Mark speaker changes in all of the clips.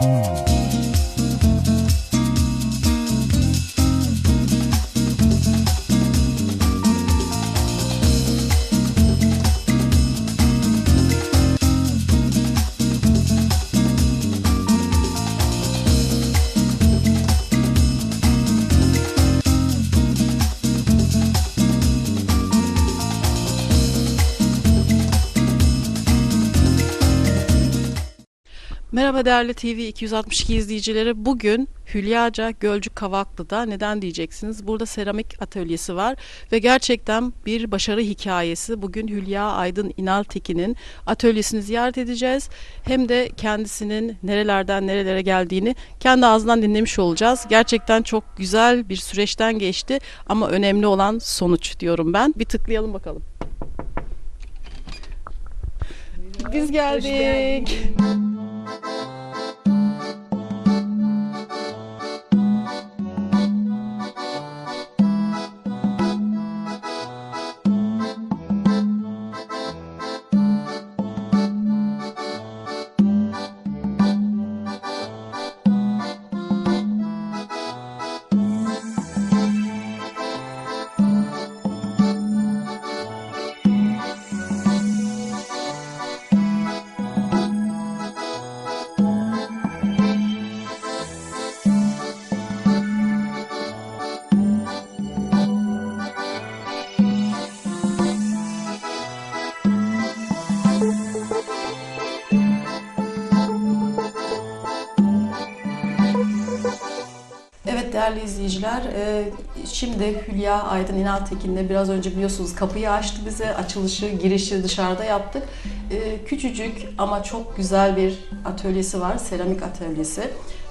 Speaker 1: Mm-hmm. Merhaba değerli TV 262 izleyicileri. Bugün Hülyaca Gölcük Kavaklı'da neden diyeceksiniz? Burada seramik atölyesi var ve gerçekten bir başarı hikayesi. Bugün Hülya Aydın İnaltekin'in atölyesini ziyaret edeceğiz. Hem de kendisinin nerelerden nerelere geldiğini kendi ağzından dinlemiş olacağız. Gerçekten çok güzel bir süreçten geçti ama önemli olan sonuç diyorum ben. Bir tıklayalım bakalım. Biz geldik. Evet değerli izleyiciler, e, şimdi Hülya Aydın İnaltekin'le biraz önce biliyorsunuz kapıyı açtı bize, açılışı, girişi dışarıda yaptık. E, Küçücük ama çok güzel bir atölyesi var, seramik atölyesi.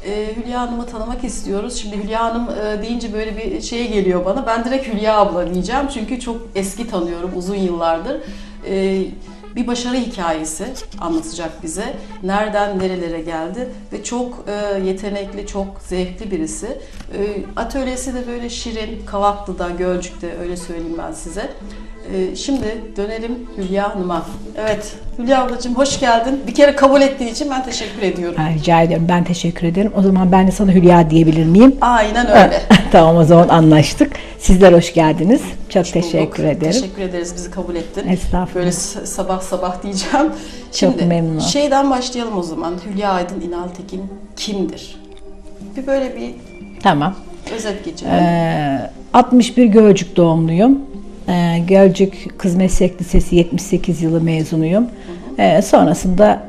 Speaker 1: E, Hülya Hanım'ı tanımak istiyoruz. Şimdi Hülya Hanım deyince böyle bir şey geliyor bana. Ben direkt Hülya abla diyeceğim çünkü çok eski tanıyorum uzun yıllardır. E, bir başarı hikayesi anlatacak bize. Nereden nerelere geldi ve çok e, yetenekli, çok zevkli birisi. E, atölyesi de böyle şirin, Kavaklı'da, Gölcük'te öyle söyleyeyim ben size. E, şimdi dönelim Hülya Hanım'a. Evet, Hülya ablacığım hoş geldin. Bir kere kabul ettiğin için ben teşekkür ediyorum.
Speaker 2: Ha, rica ederim. Ben teşekkür ederim. O zaman ben de sana Hülya diyebilir miyim?
Speaker 1: Aynen öyle.
Speaker 2: tamam o zaman anlaştık. Sizler hoş geldiniz. Çok teşekkür
Speaker 1: Bulduk.
Speaker 2: ederim.
Speaker 1: Teşekkür ederiz bizi kabul ettin.
Speaker 2: Estağfurullah.
Speaker 1: Böyle sabah sabah diyeceğim. Şimdi
Speaker 2: memnun.
Speaker 1: şeyden başlayalım o zaman. Hülya Aydın İnaltekin kimdir? Bir böyle bir
Speaker 2: Tamam.
Speaker 1: özet geçelim.
Speaker 2: Ee, 61 Gölcük doğumluyum. Ee, Gölcük Kız Meslek Lisesi 78 yılı mezunuyum. Ee, sonrasında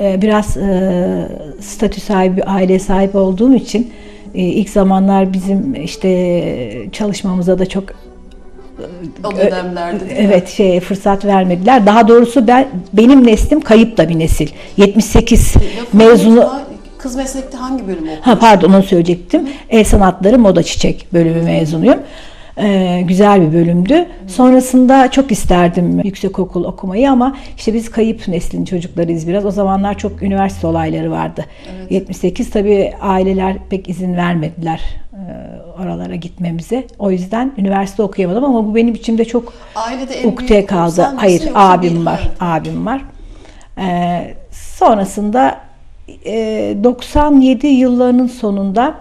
Speaker 2: e, biraz e, statü sahibi, bir aileye sahip olduğum için e, ilk zamanlar bizim işte çalışmamıza da çok
Speaker 1: o dönemlerde.
Speaker 2: Evet şey fırsat vermediler. Daha doğrusu ben benim neslim kayıp da bir nesil. 78
Speaker 1: Lafını
Speaker 2: mezunu
Speaker 1: unutma, Kız meslekte hangi bölüm okudun?
Speaker 2: ha pardon onu söyleyecektim. El sanatları moda çiçek bölümü mezunuyum. Ee, güzel bir bölümdü. Sonrasında çok isterdim yüksekokul okumayı ama işte biz kayıp neslin çocuklarıyız biraz. O zamanlar çok üniversite olayları vardı. 78 tabii aileler pek izin vermediler e, oralara gitmemize. O yüzden üniversite okuyamadım ama bu benim içimde çok
Speaker 1: Ailede en
Speaker 2: ukde kaldı. Hayır, abim var. Abim var. Ee, sonrasında e, 97 yıllarının sonunda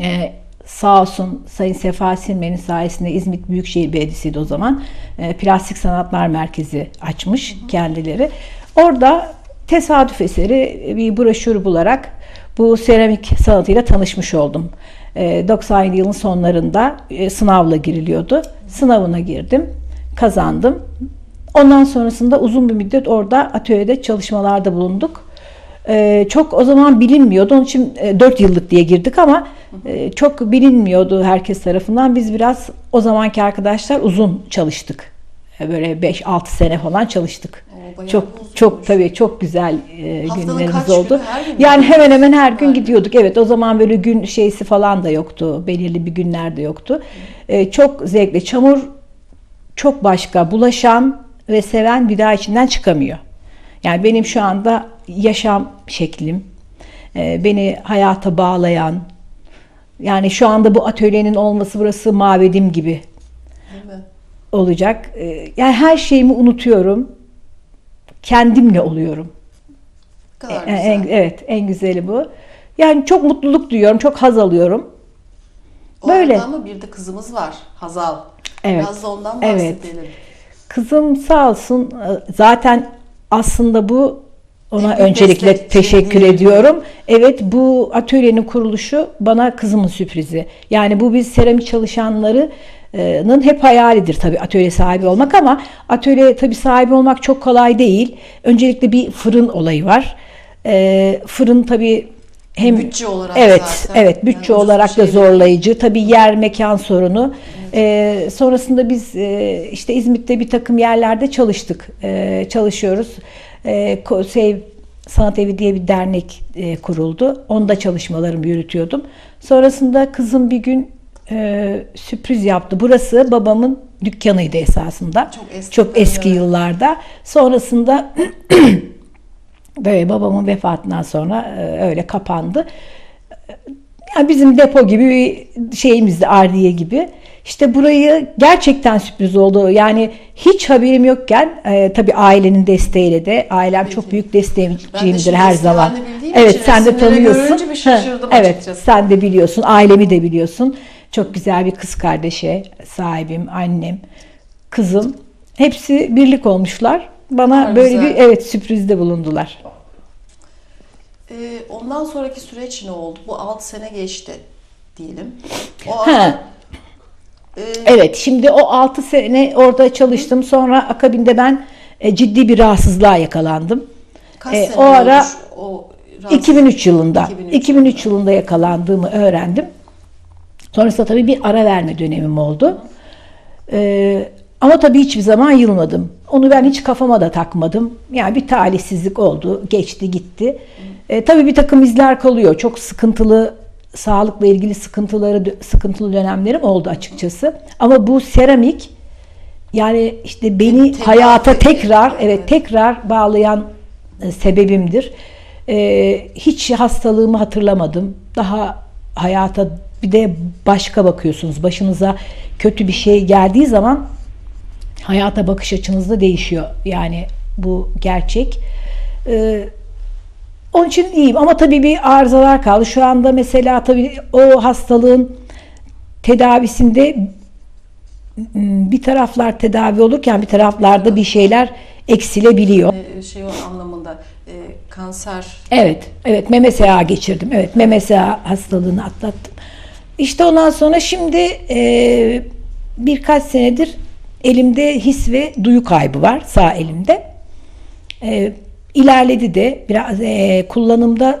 Speaker 2: e, sağ olsun Sayın Sefa Silmen'in sayesinde İzmit Büyükşehir Belediyesi'ydi o zaman. E, Plastik Sanatlar Merkezi açmış kendileri. Orada tesadüf eseri bir broşür bularak bu seramik sanatıyla tanışmış oldum. E, 97 yılın sonlarında e, sınavla giriliyordu. Sınavına girdim, kazandım. Ondan sonrasında uzun bir müddet orada atölyede çalışmalarda bulunduk. Ee, çok o zaman bilinmiyordu. Onun için 4 yıllık diye girdik ama e, çok bilinmiyordu herkes tarafından. Biz biraz o zamanki arkadaşlar uzun çalıştık. E, Böyle 5-6 sene falan çalıştık.
Speaker 1: Bayağı
Speaker 2: çok çok tabii çok güzel e,
Speaker 1: Haftanın
Speaker 2: günlerimiz oldu.
Speaker 1: günü?
Speaker 2: Yani hemen hemen her gün
Speaker 1: gün.
Speaker 2: gidiyorduk. Evet o zaman böyle gün şeysi falan da yoktu. Belirli bir günler de yoktu. E, çok zevkli. Çamur çok başka. Bulaşan ve seven bir daha içinden çıkamıyor. Yani benim şu anda yaşam şeklim, e, beni hayata bağlayan, yani şu anda bu atölyenin olması burası mabedim gibi olacak. E, Yani her şeyimi unutuyorum, kendimle oluyorum.
Speaker 1: Kadar
Speaker 2: E, en-
Speaker 1: güzel.
Speaker 2: evet, en güzeli bu. Yani çok mutluluk duyuyorum, çok haz alıyorum.
Speaker 1: O
Speaker 2: böyle.
Speaker 1: ama bir de kızımız var. Hazal.
Speaker 2: Evet.
Speaker 1: Biraz da ondan
Speaker 2: Evet.
Speaker 1: bahsedelim.
Speaker 2: Kızım sağ olsun zaten aslında bu ona
Speaker 1: büyük
Speaker 2: öncelikle teşekkür ediyorum. Evet bu atölyenin kuruluşu bana kızımın sürprizi. Yani bu biz seramik çalışanlarının hep hayalidir tabii atölye sahibi olmak ama atölye tabii sahibi olmak çok kolay değil. Öncelikle bir fırın olayı var. E, fırın tabii hem
Speaker 1: Bütçe olarak
Speaker 2: evet
Speaker 1: zaten.
Speaker 2: evet bütçe
Speaker 1: Yani
Speaker 2: olarak
Speaker 1: şey
Speaker 2: da
Speaker 1: değil.
Speaker 2: zorlayıcı tabii yer mekan sorunu Ee, sonrasında biz e, işte İzmit'te bir takım yerlerde çalıştık Ee, çalışıyoruz Sev Sanat Evi diye bir dernek e, kuruldu. Onda çalışmalarımı yürütüyordum. Sonrasında kızım bir gün e, sürpriz yaptı. Burası babamın dükkanıydı esasında.
Speaker 1: Çok eski
Speaker 2: çok eski yıllarda. Sonrasında Böyle babamın vefatından sonra e, öyle kapandı. Yani bizim depo gibi bir şeyimizdi, ardiye gibi. İşte burayı gerçekten sürpriz oldu. Yani hiç haberim yokken e, tabii ailenin desteğiyle de ailem çok büyük
Speaker 1: Ben de
Speaker 2: destekçiyimdir
Speaker 1: şimdi
Speaker 2: her zaman. Evet sen de tanıyorsun. Ha, evet
Speaker 1: açıkçası.
Speaker 2: sen de biliyorsun. Ailemi de biliyorsun. Çok güzel bir kız kardeşe sahibim, annem, kızım. Hepsi birlik olmuşlar. Bana
Speaker 1: Ne
Speaker 2: böyle
Speaker 1: güzel.
Speaker 2: bir evet sürprizde bulundular.
Speaker 1: Ee, ondan sonraki süreç ne oldu? Bu 6 sene geçti diyelim. O
Speaker 2: Ha.
Speaker 1: Arada e,
Speaker 2: Evet, şimdi o 6 sene orada çalıştım. Sonra akabinde ben e, ciddi bir rahatsızlığa yakalandım.
Speaker 1: kaç
Speaker 2: e,
Speaker 1: sene
Speaker 2: o ara-
Speaker 1: olmuş o rahatsız-
Speaker 2: 2003 yılında
Speaker 1: 2003
Speaker 2: 2003 yılında yakalandığımı öğrendim. Sonrasında tabii bir ara verme dönemim oldu. Ee, ama tabii hiçbir zaman yılmadım. Onu ben hiç kafama da takmadım. Yani bir talihsizlik oldu, geçti gitti. Ee, tabii bir takım izler kalıyor. Çok sıkıntılı sağlıkla ilgili sıkıntıları sıkıntılı dönemlerim oldu açıkçası. Ama bu seramik yani işte beni
Speaker 1: Tekrar-
Speaker 2: hayata tekrar
Speaker 1: Evet.
Speaker 2: evet tekrar bağlayan e, sebebimdir. E, hiç hastalığımı hatırlamadım. Daha hayata bir de başka bakıyorsunuz. Başınıza kötü bir şey geldiği zaman hayata bakış açınız da değişiyor. Yani bu gerçek. E, onun için iyiyim ama tabii bir arızalar kaldı. Şu anda mesela tabii o hastalığın tedavisinde bir taraflar tedavi olurken bir taraflarda bir şeyler eksilebiliyor.
Speaker 1: e, şey o anlamında e, kanser
Speaker 2: Evet, evet meme SA geçirdim. Evet, meme SA hastalığını atlattım. İşte ondan sonra şimdi e, birkaç senedir elimde his ve duyu kaybı var sağ elimde. E, ilerledi de biraz e, kullanımda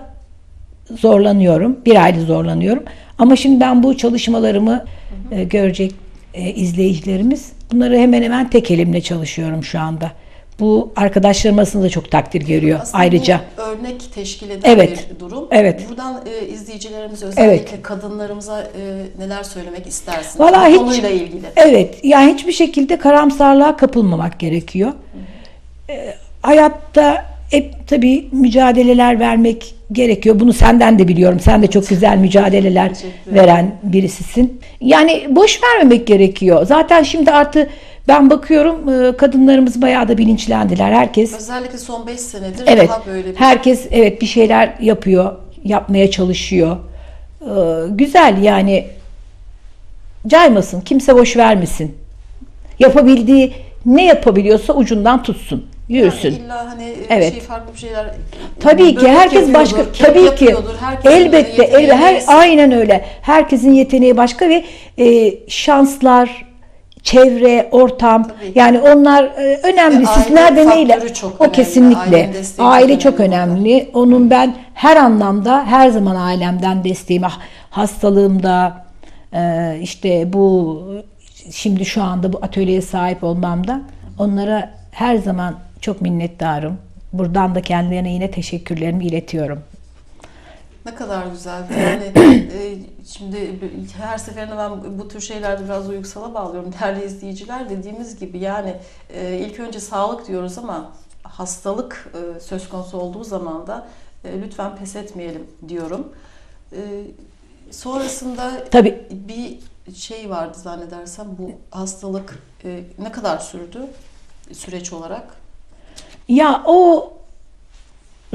Speaker 2: zorlanıyorum. Bir ayda zorlanıyorum. Ama şimdi ben bu çalışmalarımı e, görecek e, izleyicilerimiz bunları hemen hemen tek elimle çalışıyorum şu anda. Bu arkadaşlarım arasında da çok takdir görüyor
Speaker 1: Aslında
Speaker 2: ayrıca.
Speaker 1: bu örnek teşkil eden
Speaker 2: Evet.
Speaker 1: bir durum.
Speaker 2: Evet.
Speaker 1: Buradan e, izleyicilerimiz özellikle kadınlarımıza e, neler söylemek istersin?
Speaker 2: Vallahi
Speaker 1: bu
Speaker 2: hiç-
Speaker 1: konuyla ilgili.
Speaker 2: Evet, yani hiçbir şekilde karamsarlığa kapılmamak gerekiyor. Ee, hayatta hep tabii mücadeleler vermek gerekiyor. Bunu senden de biliyorum. Sen de çok güzel mücadeleler veren birisisin. Yani boş vermemek gerekiyor. Zaten şimdi artık ben bakıyorum e, kadınlarımız bayağı da bilinçlendiler. Herkes
Speaker 1: Özellikle son 5 senedir
Speaker 2: Evet.
Speaker 1: daha böyle bir
Speaker 2: Herkes evet bir şeyler yapıyor, yapmaya çalışıyor. Ee, güzel yani caymasın, kimse boş vermesin. Yapabildiği ne yapabiliyorsa ucundan tutsun, yürüsün.
Speaker 1: Yani illa hani e,
Speaker 2: Evet.
Speaker 1: şey farklı bir şeyler
Speaker 2: Tabii ki herkes başka tabii ki elbette
Speaker 1: yeteneği
Speaker 2: el, her aynen öyle. Herkesin yeteneği başka ve e, şanslar, çevre, ortam
Speaker 1: Tabii
Speaker 2: yani onlar e, önemli.
Speaker 1: Ve
Speaker 2: Siz
Speaker 1: aile
Speaker 2: nerede neyle? O
Speaker 1: önemli.
Speaker 2: kesinlikle. Aile
Speaker 1: çok
Speaker 2: çok
Speaker 1: önemli
Speaker 2: önemli. Onun ben her anlamda her zaman ailemden desteğim. Ah, Hastalığımda e, işte bu şimdi şu anda bu atölyeye sahip olmamda onlara her zaman çok minnettarım. Buradan da kendilerine yine teşekkürlerimi iletiyorum.
Speaker 1: Ne kadar güzel. Yani e, şimdi her seferinde ben bu tür şeylerde biraz duygusala bağlıyorum. Değerli izleyiciler dediğimiz gibi yani e, ilk önce sağlık diyoruz ama hastalık e, söz konusu olduğu zaman da e, lütfen pes etmeyelim diyorum. E, sonrasında
Speaker 2: Tabii
Speaker 1: bir şey vardı zannedersem bu hastalık e, ne kadar sürdü süreç olarak?
Speaker 2: Ya o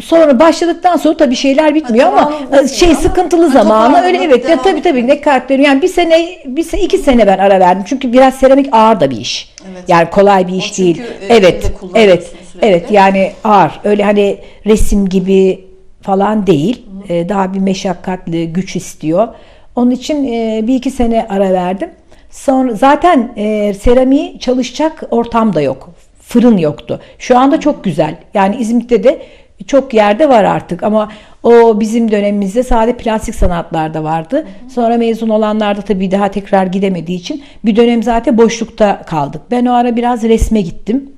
Speaker 2: Sonra başladıktan sonra tabii şeyler bitmiyor
Speaker 1: Ha,
Speaker 2: ama şey sıkıntılı
Speaker 1: ha,
Speaker 2: zamanı öyle evet ya
Speaker 1: devam
Speaker 2: tabii tabii ne kartları yani bir sene bir sene iki sene ben ara verdim çünkü biraz seramik ağır da bir iş.
Speaker 1: Evet.
Speaker 2: Yani kolay bir
Speaker 1: O
Speaker 2: iş değil.
Speaker 1: e,
Speaker 2: Evet. Evet.
Speaker 1: sürekli.
Speaker 2: Evet yani ağır. Öyle hani resim gibi falan değil. E, daha bir meşakkatli, güç istiyor. Onun için e, bir iki sene ara verdim. Sonra zaten e, seramiği çalışacak ortam da yok. Fırın yoktu. Şu anda çok güzel. Yani İzmit'te de çok yerde var artık ama o bizim dönemimizde sadece plastik sanatlarda vardı. Sonra mezun olanlar da tabii daha tekrar gidemediği için bir dönem zaten boşlukta kaldık. Ben o ara biraz resme gittim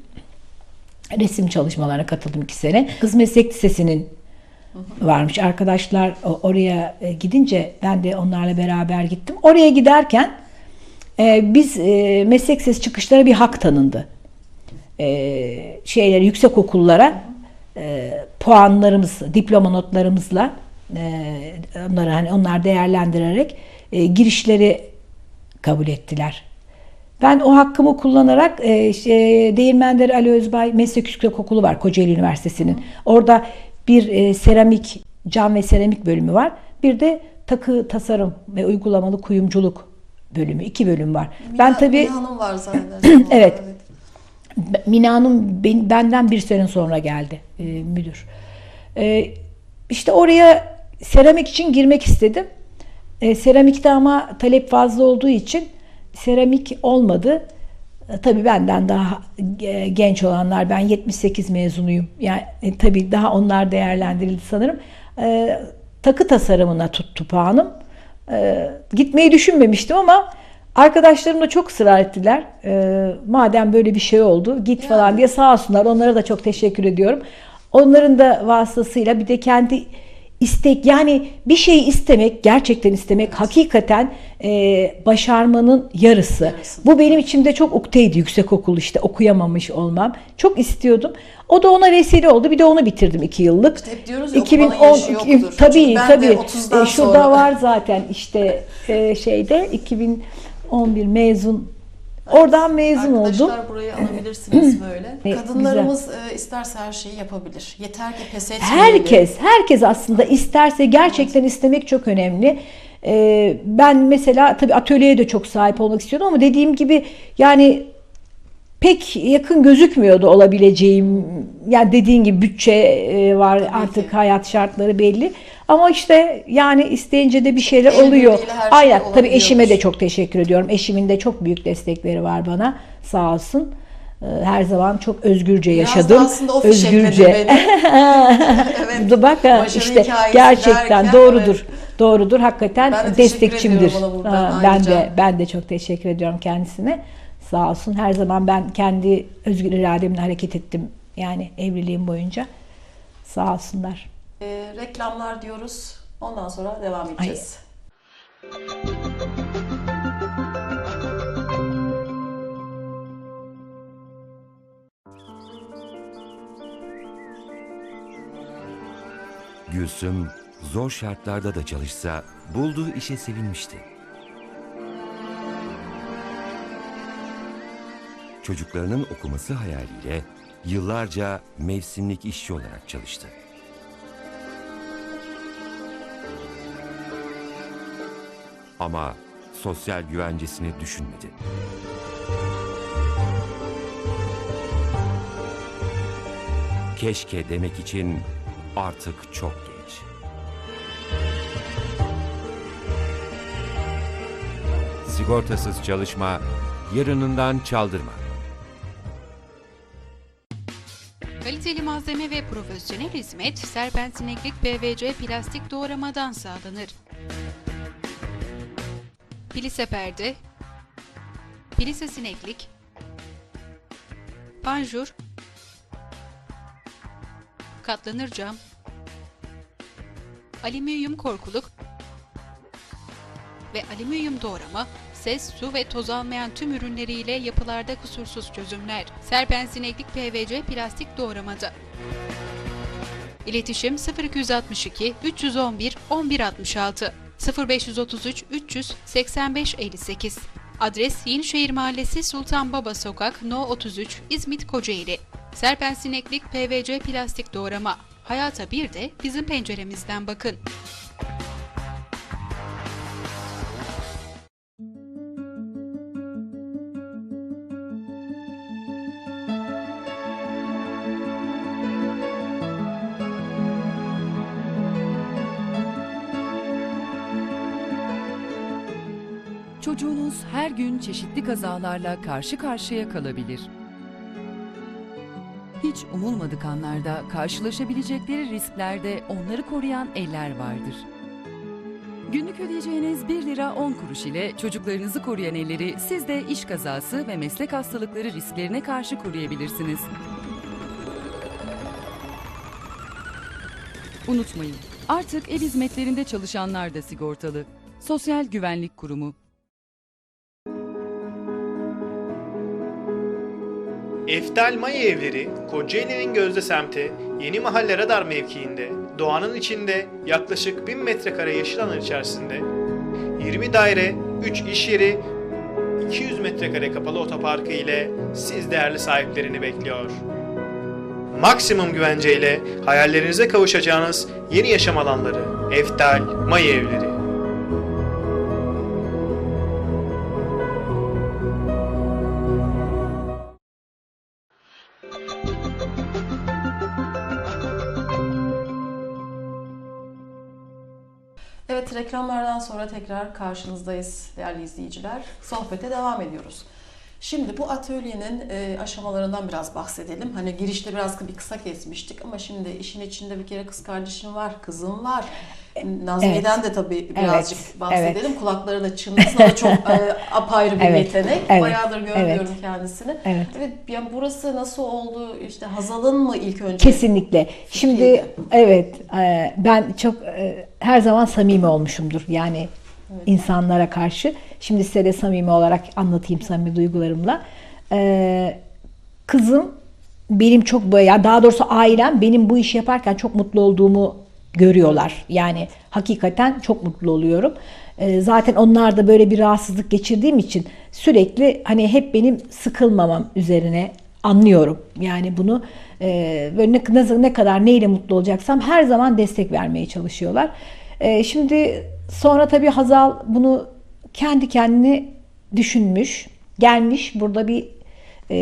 Speaker 2: resim çalışmalarına katıldım iki sene. Kız Meslek Lisesi'nin varmış. Arkadaşlar oraya e, gidince ben de onlarla beraber gittim. Oraya giderken e, biz e, meslek lisesi çıkışları bir hak tanındı. E, şeyleri yüksek okullara e, puanlarımız, diploma notlarımızla e, onları hani onlar değerlendirerek e, girişleri kabul ettiler. Ben o hakkımı kullanarak e, şey, Değirmendere Ali Özbay Meslek Yüksekokulu var Kocaeli Üniversitesi'nin. Orada bir e, seramik, cam ve seramik bölümü var. Bir de takı tasarım ve uygulamalı kuyumculuk bölümü. iki bölüm var. ben
Speaker 1: Mina-
Speaker 2: tabii
Speaker 1: Mina Hanım var zannedersem.
Speaker 2: Evet. Mina Hanım ben- benden bir sene sonra geldi e, müdür. E, işte oraya seramik için girmek istedim. E, seramikte ama talep fazla olduğu için seramik olmadı. E, tabii benden daha e, genç olanlar, ben 78 mezunuyum. Yani e, tabii daha onlar değerlendirildi sanırım. E, takı tasarımına tuttu puanım. E, gitmeyi düşünmemiştim ama arkadaşlarım da çok ısrar ettiler. E, madem böyle bir şey oldu git falan diye sağ olsunlar. Onlara da çok teşekkür ediyorum. Onların da vasıtasıyla bir de kendi istek yani bir şeyi istemek gerçekten istemek hakikaten e, başarmanın yarısı.
Speaker 1: Yarısı.
Speaker 2: Bu benim içimde çok ukteydi yüksek okul işte okuyamamış olmam. Çok istiyordum. O da ona vesile oldu. Bir de onu bitirdim iki yıllık.
Speaker 1: hep diyoruz ya, okumanın yaşı yoktur.
Speaker 2: tabii tabii.
Speaker 1: 30'dan
Speaker 2: E, şurada
Speaker 1: sonra-
Speaker 2: var zaten işte e, şeyde 2011 mezun Oradan mezun
Speaker 1: Arkadaşlar
Speaker 2: oldum.
Speaker 1: burayı alabilirsiniz böyle. Kadınlarımız e, isterse her şeyi yapabilir. Yeter ki pes etmeyelim.
Speaker 2: Herkes, herkes aslında isterse gerçekten istemek çok önemli. Ee, ben mesela tabii atölyeye de çok sahip olmak istiyordum ama dediğim gibi yani pek yakın gözükmüyordu olabileceğim. Yani dediğin gibi bütçe e, var
Speaker 1: Tabii
Speaker 2: artık
Speaker 1: ki.
Speaker 2: hayat şartları belli. Ama işte yani isteyince de bir şeyler
Speaker 1: El
Speaker 2: oluyor.
Speaker 1: şey
Speaker 2: Aynen. Tabii eşime de çok teşekkür ediyorum. Eşimin de çok büyük destekleri var bana. Sağ olsun. Ee, Her zaman çok özgürce
Speaker 1: Biraz
Speaker 2: yaşadım.
Speaker 1: aslında o
Speaker 2: özgürce.
Speaker 1: evet.
Speaker 2: Bak işte gerçekten
Speaker 1: derken,
Speaker 2: doğrudur.
Speaker 1: evet.
Speaker 2: Doğrudur. Hakikaten
Speaker 1: Ben de
Speaker 2: destekçimdir. Ha, ben de ben de çok teşekkür ediyorum kendisine. Sağ olsun. Her zaman ben kendi özgür irademle hareket ettim. Yani evliliğim boyunca. Sağ olsunlar.
Speaker 1: E, reklamlar diyoruz. Ondan sonra devam edeceğiz.
Speaker 3: Gülsüm zor şartlarda da çalışsa bulduğu işe sevinmişti. Çocuklarının okuması hayaliyle yıllarca mevsimlik işçi olarak çalıştı. Ama sosyal güvencesini düşünmedi. Keşke demek için artık çok geç. Sigortasız çalışma, yarınından çaldırma.
Speaker 4: Profesyonel hizmet serpentineklik PVC plastik doğramadan sağlanır. Plise perde, plise sineklik, panjur, katlanır cam, alüminyum korkuluk ve alüminyum doğrama, ses, su ve toz almayan tüm ürünleriyle yapılarda kusursuz çözümler. Serpensineklik PVC plastik doğramada. İletişim 0262 311 1166 0533 300 85 58 Adres Yenişehir Mahallesi Sultan Baba Sokak No 33 İzmit Kocaeli. Serpensineklik PVC plastik doğrama. Hayata bir de bizim penceremizden bakın.
Speaker 5: Gün çeşitli kazalarla karşı karşıya kalabilir. Hiç umulmadık anlarda karşılaşabilecekleri risklerde onları koruyan eller vardır. Günlük ödeyeceğiniz 1 lira 10 kuruş ile çocuklarınızı koruyan elleri siz de iş kazası ve meslek hastalıkları risklerine karşı koruyabilirsiniz. Unutmayın, artık ev hizmetlerinde çalışanlar da sigortalı. Sosyal Güvenlik Kurumu
Speaker 6: Eftal Maya Evleri, Kocaeli'nin Gözde semti, Yeni Mahalle Radar mevkiinde, doğanın içinde yaklaşık 1000 metrekare yeşil alan içerisinde, 20 daire, 3 iş yeri, 200 metrekare kapalı otoparkı ile siz değerli sahiplerini bekliyor. Maksimum güvenceyle hayallerinize kavuşacağınız yeni yaşam alanları, Eftal Maya Evleri.
Speaker 1: Evet reklamlardan sonra tekrar karşınızdayız değerli izleyiciler. Sohbete devam ediyoruz. Şimdi bu atölyenin e, aşamalarından biraz bahsedelim. Hani girişte biraz bir kısa kesmiştik ama şimdi işin içinde bir kere kız kardeşim var, kızım var. Nazmiye'den de tabii birazcık
Speaker 2: Evet,
Speaker 1: bahsedelim. Kulakları da çınlasın. Da çok e, apayrı bir
Speaker 2: Evet,
Speaker 1: yetenek.
Speaker 2: evet,
Speaker 1: Bayağıdır görmüyorum
Speaker 2: evet.
Speaker 1: kendisini.
Speaker 2: Evet.
Speaker 1: Evet, yani burası nasıl oldu? İşte Hazal'ın mı ilk önce?
Speaker 2: Kesinlikle. Şimdi evet e, ben çok e, her zaman samimi olmuşumdur. Yani insanlara karşı. Şimdi size de samimi olarak anlatayım samimi duygularımla. E, Kızım benim çok böyle ya daha doğrusu ailem benim bu işi yaparken çok mutlu olduğumu görüyorlar. Yani hakikaten çok mutlu oluyorum. E, Zaten onlar da böyle bir rahatsızlık geçirdiğim için sürekli hani hep benim sıkılmamam üzerine anlıyorum. Yani bunu e, böyle ne, ne, kadar neyle mutlu olacaksam her zaman destek vermeye çalışıyorlar. E, şimdi sonra tabii Hazal bunu kendi kendine düşünmüş, gelmiş burada bir e,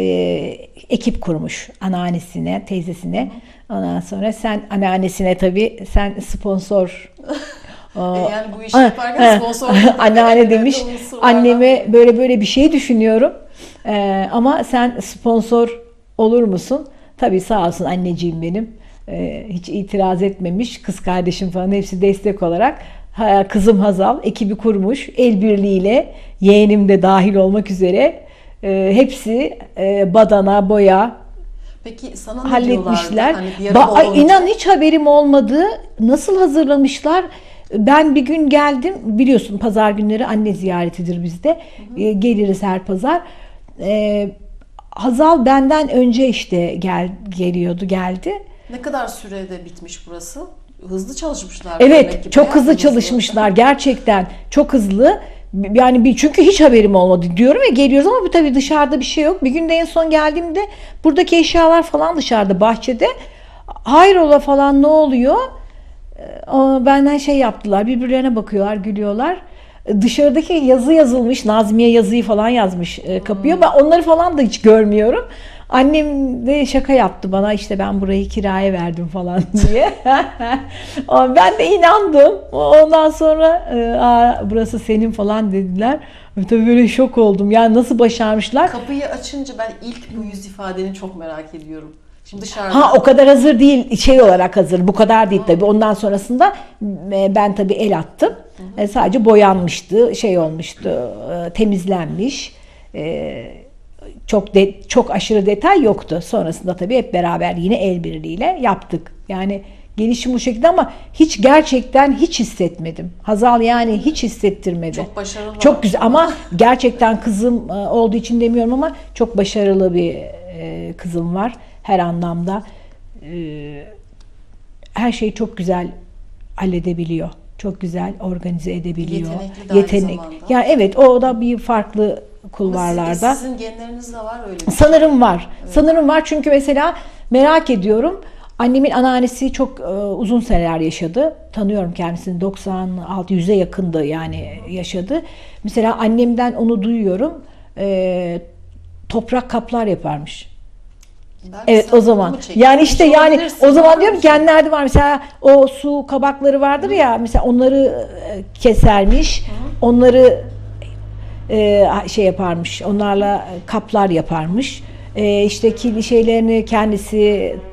Speaker 2: ekip kurmuş anneannesine, teyzesine. Ondan sonra sen anneannesine tabii sen sponsor
Speaker 1: yani bu işi yaparken sponsor
Speaker 2: Anneanne demiş anneme böyle böyle bir şey düşünüyorum. Ee, ama sen sponsor olur musun? Tabii sağ olsun anneciğim benim. Ee, hiç itiraz etmemiş kız kardeşim falan hepsi destek olarak. Ha, kızım Hazal ekibi kurmuş el birliğiyle yeğenim de dahil olmak üzere. E, hepsi e, badana boya
Speaker 1: Peki sana ne
Speaker 2: halletmişler.
Speaker 1: Hani bir
Speaker 2: Ba-
Speaker 1: olunca-
Speaker 2: inan hiç haberim olmadı. Nasıl hazırlamışlar? Ben bir gün geldim. Biliyorsun pazar günleri anne ziyaretidir bizde. Ee, geliriz her pazar. Ee, Hazal benden önce işte gel geliyordu geldi.
Speaker 1: Ne kadar sürede bitmiş burası? Hızlı çalışmışlar.
Speaker 2: Evet,
Speaker 1: demek ki,
Speaker 2: çok hızlı çalışmışlar gerçekten. Çok hızlı. Yani bir çünkü hiç haberim olmadı diyorum ya geliyoruz ama bu tabii dışarıda bir şey yok. Bir gün de en son geldiğimde buradaki eşyalar falan dışarıda bahçede. Hayrola falan ne oluyor? Ee, Benden şey yaptılar. Birbirlerine bakıyorlar, gülüyorlar. Ee, Dışarıdaki yazı yazılmış. Nazmiye yazıyı falan yazmış e, kapıya. Ben onları falan da hiç görmüyorum. Annem de şaka yaptı bana işte ben burayı kiraya verdim falan diye. Ben de inandım. Ondan sonra e, Aa, burası senin falan dediler. Tabii böyle şok oldum. Yani nasıl başarmışlar?
Speaker 1: Kapıyı açınca ben ilk bu yüz ifadeni çok merak ediyorum. Şimdi dışarıda
Speaker 2: Ha o kadar hazır değil şey olarak hazır bu kadar değil tabii ondan sonrasında e, ben tabii el attım E, sadece boyanmıştı şey olmuştu e, temizlenmiş E, çok de, çok aşırı detay yoktu sonrasında tabii hep beraber yine el birliğiyle yaptık yani gelişim bu şekilde ama hiç gerçekten hiç hissetmedim Hazal yani hiç hissettirmedi
Speaker 1: çok başarılı.
Speaker 2: çok güzel ama gerçekten kızım e, olduğu için demiyorum ama çok başarılı bir e, kızım var her anlamda. E, Her şeyi çok güzel halledebiliyor. Çok güzel organize edebiliyor.
Speaker 1: Yetenekli de zamanda.
Speaker 2: Ya evet o da bir farklı
Speaker 1: Ama
Speaker 2: kulvarlarda.
Speaker 1: Sizin, sizin genlerinizde var öyle bir şey.
Speaker 2: Sanırım var. Sanırım var çünkü mesela merak ediyorum. Annemin anneannesi çok e, uzun seneler yaşadı. Tanıyorum kendisini. 96 100'e yakındı yani yaşadı. Mesela annemden onu duyuyorum. E, toprak kaplar yaparmış.
Speaker 1: Belki
Speaker 2: Evet o zaman. Yani işte
Speaker 1: Hiç
Speaker 2: yani o zaman diyorum genlerde var mesela o su kabakları vardır ya mesela onları e, kesermiş. Onları e, şey yaparmış. Onlarla kaplar yaparmış. E, işte şeylerini kendisi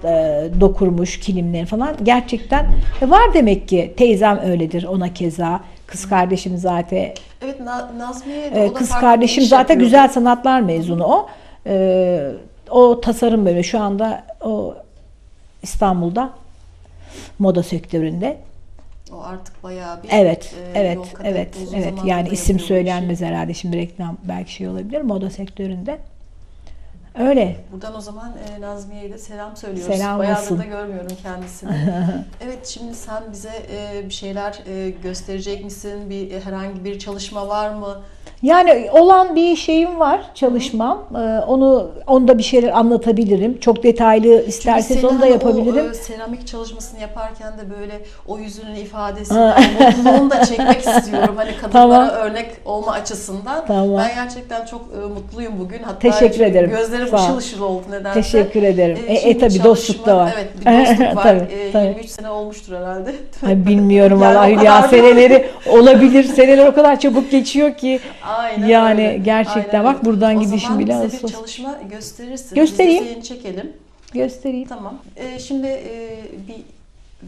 Speaker 2: e, dokurmuş kilimleri falan. Gerçekten var demek ki teyzem öyledir ona keza. Kız kardeşim zaten
Speaker 1: Evet Na- Nazmiye de o da
Speaker 2: kız
Speaker 1: farklı bir
Speaker 2: kardeşim
Speaker 1: iş
Speaker 2: zaten
Speaker 1: yapıyordu.
Speaker 2: güzel sanatlar mezunu o. Ee, o tasarım bölümü şu anda o İstanbul'da moda sektöründe.
Speaker 1: O artık bayağı bir
Speaker 2: Evet,
Speaker 1: e,
Speaker 2: evet, evet, evet. Yani isim söylenmez
Speaker 1: işi.
Speaker 2: herhalde şimdi reklam belki şey olabilir moda sektöründe. Öyle.
Speaker 1: Buradan o zaman e, Nazmiye'ye de selam söylüyoruz.
Speaker 2: Selam
Speaker 1: Bayağıdır
Speaker 2: olsun.
Speaker 1: da görmüyorum kendisini. evet şimdi sen bize e, bir şeyler e, gösterecek misin? Bir e, herhangi bir çalışma var mı?
Speaker 2: Yani olan bir şeyim var, çalışmam. Ee, onu onda bir şeyler anlatabilirim. Çok detaylı isterseniz onu da yapabilirim.
Speaker 1: O, e, seramik çalışmasını yaparken de böyle o yüzünün ifadesini, mutluluğunu da çekmek istiyorum. Hani kadınlara
Speaker 2: Tamam.
Speaker 1: örnek olma açısından.
Speaker 2: Tamam.
Speaker 1: Ben gerçekten çok e, mutluyum bugün. Hatta
Speaker 2: Teşekkür
Speaker 1: çünkü
Speaker 2: ederim.
Speaker 1: Gözlerim
Speaker 2: Sağ ol.
Speaker 1: ışıl ışıl oldu nedense.
Speaker 2: Teşekkür ederim. E, e,
Speaker 1: şimdi
Speaker 2: tabii dostluk da
Speaker 1: çalışma-
Speaker 2: var.
Speaker 1: Evet bir dostluk var.
Speaker 2: Tabii,
Speaker 1: E,
Speaker 2: tabii.
Speaker 1: 23 sene olmuştur herhalde.
Speaker 2: Ay bilmiyorum
Speaker 1: Yani o
Speaker 2: Hülya
Speaker 1: kadar-
Speaker 2: seneleri olabilir. Seneler o kadar çabuk geçiyor ki.
Speaker 1: Aynen
Speaker 2: Yani
Speaker 1: öyle.
Speaker 2: gerçekten
Speaker 1: Aynen
Speaker 2: bak buradan gidişim
Speaker 1: O zaman
Speaker 2: bile
Speaker 1: bize bir çalışma gösterirsin.
Speaker 2: Göstereyim.
Speaker 1: Biz çekelim.
Speaker 2: Göstereyim.
Speaker 1: Tamam. Ee, şimdi e, bir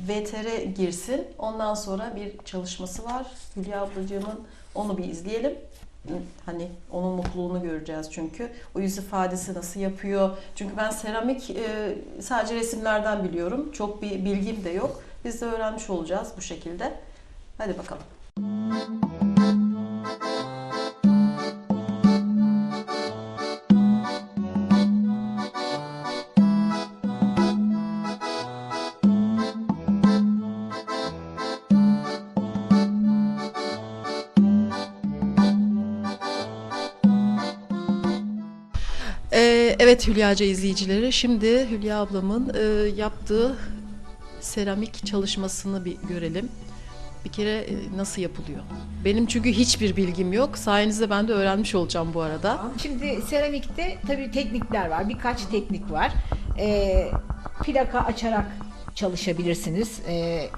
Speaker 1: VTR girsin. Ondan sonra bir çalışması var. Hülya ablacığımın onu bir izleyelim. Hani onun mutluluğunu göreceğiz çünkü. O yüz ifadesi nasıl yapıyor? Çünkü ben seramik e, sadece resimlerden biliyorum. Çok bir bilgim de yok. Biz de öğrenmiş olacağız bu şekilde. Hadi bakalım. Ee, evet Hülyacı izleyicileri, şimdi Hülya ablamın e, yaptığı seramik çalışmasını bir görelim. Bir kere e, nasıl yapılıyor? Benim çünkü hiçbir bilgim yok. Sayenizde ben de öğrenmiş olacağım bu arada.
Speaker 2: Şimdi seramikte tabii teknikler var. Birkaç teknik var. Ee, plaka açarak çalışabilirsiniz. Ee,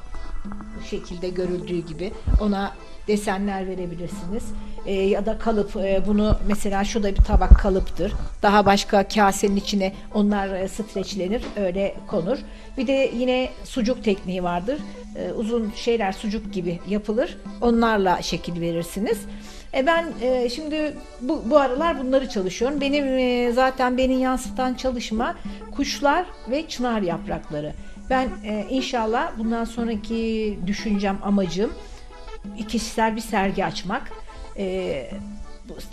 Speaker 2: şekilde görüldüğü gibi. Ona desenler verebilirsiniz. Ee, ya da kalıp e, bunu mesela şu da bir tabak kalıptır. Daha başka kasenin içine onlar e, streçlenir öyle konur. Bir de yine sucuk tekniği vardır. Ee, uzun şeyler sucuk gibi yapılır. Onlarla şekil verirsiniz. E ben e, şimdi bu, bu aralar bunları çalışıyorum. Benim e, zaten beni yansıtan çalışma kuşlar ve çınar yaprakları. Ben e, inşallah bundan sonraki düşüncem, amacım kişisel bir sergi açmak. E,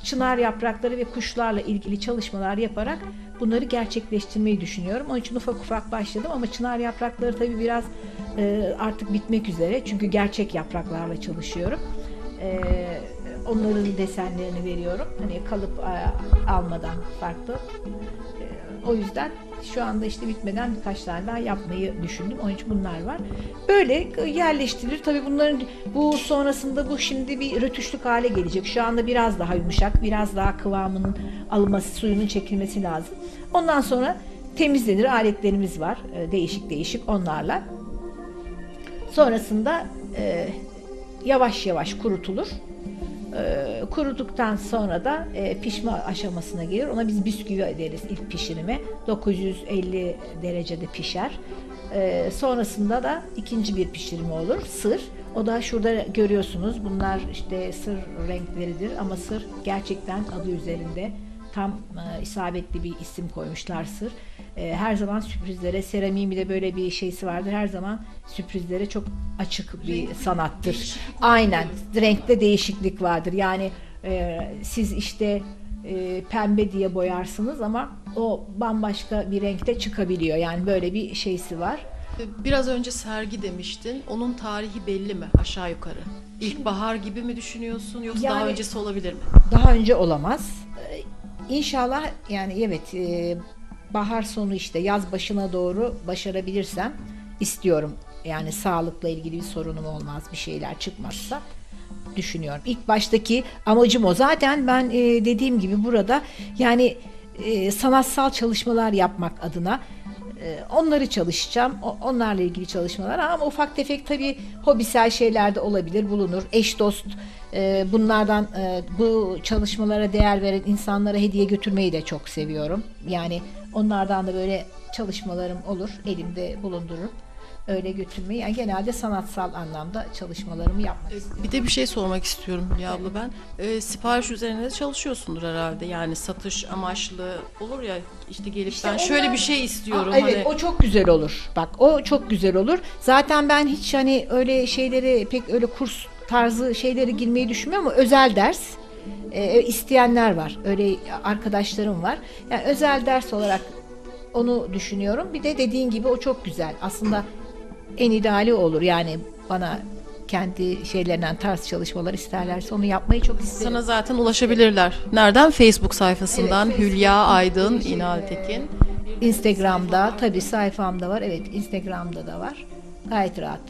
Speaker 2: çınar yaprakları ve kuşlarla ilgili çalışmalar yaparak bunları gerçekleştirmeyi düşünüyorum. Onun için ufak ufak başladım ama çınar yaprakları tabii biraz e, artık bitmek üzere. Çünkü gerçek yapraklarla çalışıyorum. E, onların desenlerini veriyorum. Hani kalıp e, almadan farklı. E, o yüzden şu anda işte bitmeden birkaç tane daha yapmayı düşündüm. Onun için bunlar var. Böyle yerleştirilir. Tabii bunların bu sonrasında bu şimdi bir rötuşluk hale gelecek. Şu anda biraz daha yumuşak, biraz daha kıvamının alınması, suyunun çekilmesi lazım. Ondan sonra temizlenir. Aletlerimiz var. e, Değişik değişik onlarla. Sonrasında e, yavaş yavaş kurutulur. E, kuruduktan sonra da e, pişme aşamasına gelir. Ona biz bisküvi ederiz ilk pişirime. 950 derecede pişer. E, sonrasında da ikinci bir pişirme olur. Sır. O da şurada görüyorsunuz. Bunlar işte sır renkleridir ama sır gerçekten adı üzerinde tam e, isabetli bir isim koymuşlar sır. E, her zaman sürprizlere, seramiğin bir de böyle bir şeysi vardır. Her zaman sürprizlere çok açık bir sanattır. Aynen. Renkte değişiklik vardır. Yani e, siz işte e, pembe diye boyarsınız ama o bambaşka bir renkte çıkabiliyor. Yani böyle bir şeysi var.
Speaker 1: Biraz önce sergi demiştin. Onun tarihi belli mi aşağı yukarı? İlkbahar gibi mi düşünüyorsun yoksa daha
Speaker 2: Yani-
Speaker 1: öncesi olabilir mi?
Speaker 2: Daha önce olamaz. İnşallah yani evet e, bahar sonu işte yaz başına doğru başarabilirsem istiyorum. Yani sağlıkla ilgili bir sorunum olmaz, bir şeyler çıkmazsa düşünüyorum. İlk baştaki amacım o. Zaten ben e, dediğim gibi burada yani e, sanatsal çalışmalar yapmak adına onları çalışacağım. Onlarla ilgili çalışmalar ama ufak tefek tabii hobisel şeyler de olabilir, bulunur. Eş dost e, bunlardan e, bu çalışmalara değer veren insanlara hediye götürmeyi de çok seviyorum. Yani onlardan da böyle çalışmalarım olur, elimde bulundururum. Öyle götürmeyi. Yani genelde sanatsal anlamda çalışmalarımı yapmak istiyorum.
Speaker 1: Bir de bir şey sormak istiyorum Hülya abla ben. Ee, sipariş üzerine de çalışıyorsundur herhalde. Yani satış amaçlı olur ya işte gelip
Speaker 2: İşte
Speaker 1: ben
Speaker 2: onlar-
Speaker 1: şöyle bir şey istiyorum.
Speaker 2: Aa, evet
Speaker 1: hani.
Speaker 2: o çok güzel olur. Bak o çok güzel olur. Zaten ben hiç hani öyle şeyleri pek öyle kurs tarzı şeylere girmeyi düşünmüyorum ama özel ders e, isteyenler var. Öyle arkadaşlarım var. Yani özel ders olarak onu düşünüyorum. Bir de dediğin gibi o çok güzel. Aslında en ideali olur. Yani bana kendi şeylerinden tarz çalışmalar isterlerse onu yapmayı çok isterim.
Speaker 1: Sana zaten ulaşabilirler. Nereden? Facebook sayfasından
Speaker 2: Evet,
Speaker 1: Hülya
Speaker 2: Facebook,
Speaker 1: Aydın
Speaker 2: şey,
Speaker 1: İnal Tekin.
Speaker 2: Instagram'da tabii sayfamda var. Evet Instagram'da da var. Gayet rahat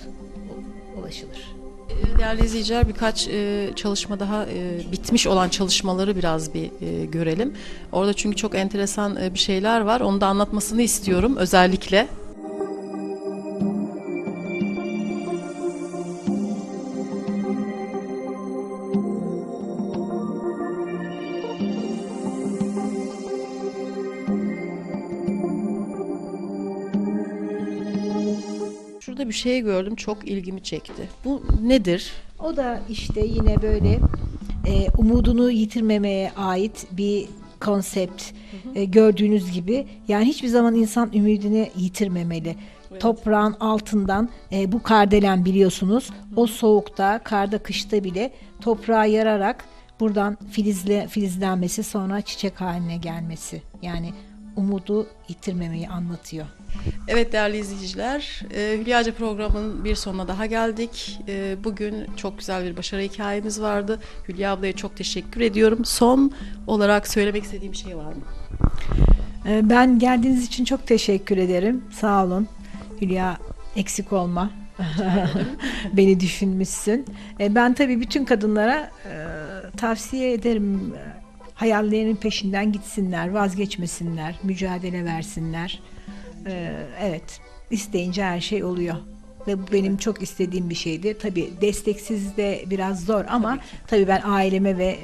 Speaker 2: ulaşılır.
Speaker 1: Ee, Değerli izleyiciler birkaç e, çalışma daha e, bitmiş olan çalışmaları biraz bir e, görelim. Orada çünkü çok enteresan e, bir şeyler var. Onu da anlatmasını istiyorum özellikle. Bir şey gördüm çok ilgimi çekti. Bu nedir?
Speaker 2: O da işte yine böyle e, umudunu yitirmemeye ait bir konsept. E, gördüğünüz gibi yani hiçbir zaman insan ümidini yitirmemeli. Toprağın altından e, bu kardelen biliyorsunuz. O soğukta, karda, kışta bile toprağa yararak buradan filizle filizlenmesi sonra çiçek haline gelmesi. Yani umudu yitirmemeyi anlatıyor.
Speaker 1: Evet değerli izleyiciler, e, Hülyacı programının bir sonuna daha geldik. E, bugün çok güzel bir başarı hikayemiz vardı. Hülya ablaya çok teşekkür ediyorum. Son olarak söylemek istediğim şey var mı?
Speaker 2: Ee, Ben geldiğiniz için çok teşekkür ederim. Sağ olun. Hülya eksik olma. Beni düşünmüşsün. Ben tabii bütün kadınlara e, tavsiye ederim. Hayallerinin peşinden gitsinler, vazgeçmesinler, mücadele versinler. Ee, Evet, isteyince her şey oluyor. Ve bu benim çok istediğim bir şeydi. Tabii desteksiz de biraz zor ama tabii ben aileme ve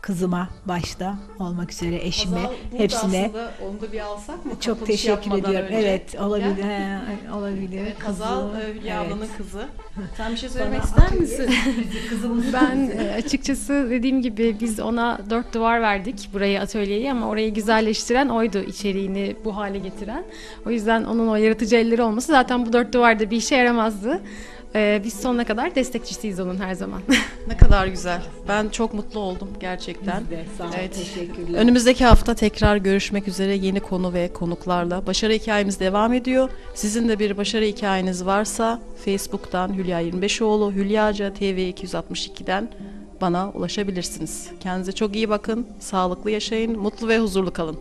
Speaker 2: kızıma başta olmak üzere eşime hepsine
Speaker 1: onu da bir alsak mı?
Speaker 2: çok teşekkür ediyorum. Evet, olabilir. He, olabilir.
Speaker 1: Evet, Hazal
Speaker 2: Kızı,
Speaker 1: e, Hülya
Speaker 2: evet.
Speaker 1: ablanın kızı. Sen bir şey söylemek
Speaker 2: Bana
Speaker 1: ister misin?
Speaker 7: Ben e, açıkçası dediğim gibi biz ona dört duvar verdik burayı atölyeyi ama orayı güzelleştiren oydu içeriğini bu hale getiren. O yüzden onun o yaratıcı elleri olması zaten bu dört duvarda bir işe yaramazdı. E, biz sonuna kadar destekçisiyiz onun her zaman.
Speaker 1: ne kadar güzel. Ben çok mutlu oldum gerçekten.
Speaker 2: Biz de, sağ ol,
Speaker 1: Evet.
Speaker 2: teşekkürler.
Speaker 1: Önümüzdeki hafta tekrar görüşmek üzere yeni konu ve konuklarla. Başarı hikayemiz devam ediyor. Sizin de bir başarı hikayeniz varsa Facebook'tan Hülya 25oğlu, Hülyaca TV 262'den bana ulaşabilirsiniz. Kendinize çok iyi bakın, sağlıklı yaşayın, mutlu ve huzurlu kalın.